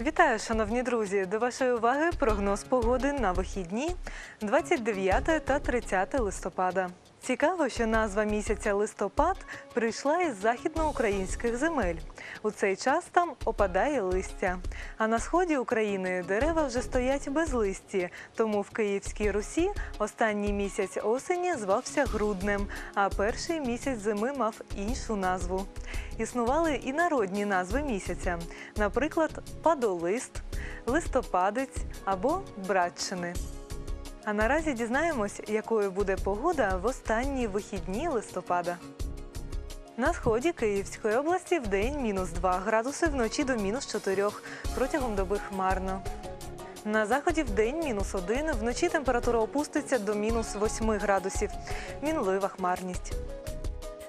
Вітаю, шановні друзі! До вашої уваги прогноз погоди на вихідні 29 та 30 листопада. Цікаво, що назва місяця листопад прийшла із західноукраїнських земель. У цей час там опадає листя. А на сході України дерева вже стоять без листі. Тому в Київській Русі останній місяць осені звався груднем, а перший місяць зими мав іншу назву. Існували і народні назви місяця, наприклад, падолист, листопадець або братчини. А наразі дізнаємось, якою буде погода в останні вихідні листопада. На сході Київської області в день мінус 2 градуси, вночі до мінус 4, протягом доби хмарно. На заході в день мінус 1, вночі температура опуститься до мінус 8 градусів. Мінлива хмарність.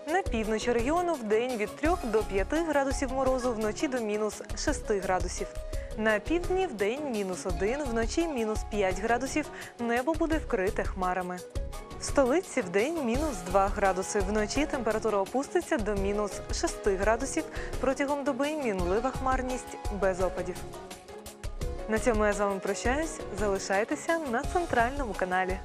На півночі регіону в день від 3 до 5 градусів морозу, вночі до мінус 6 градусів. На півдні в день мінус 1, вночі мінус 5 градусів, небо буде вкрите хмарами. В столиці в день мінус 2 градуси, вночі температура опуститься до мінус 6 градусів, протягом доби мінлива хмарність без опадів. На цьому я з вами прощаюсь. Залишайтеся на центральному каналі.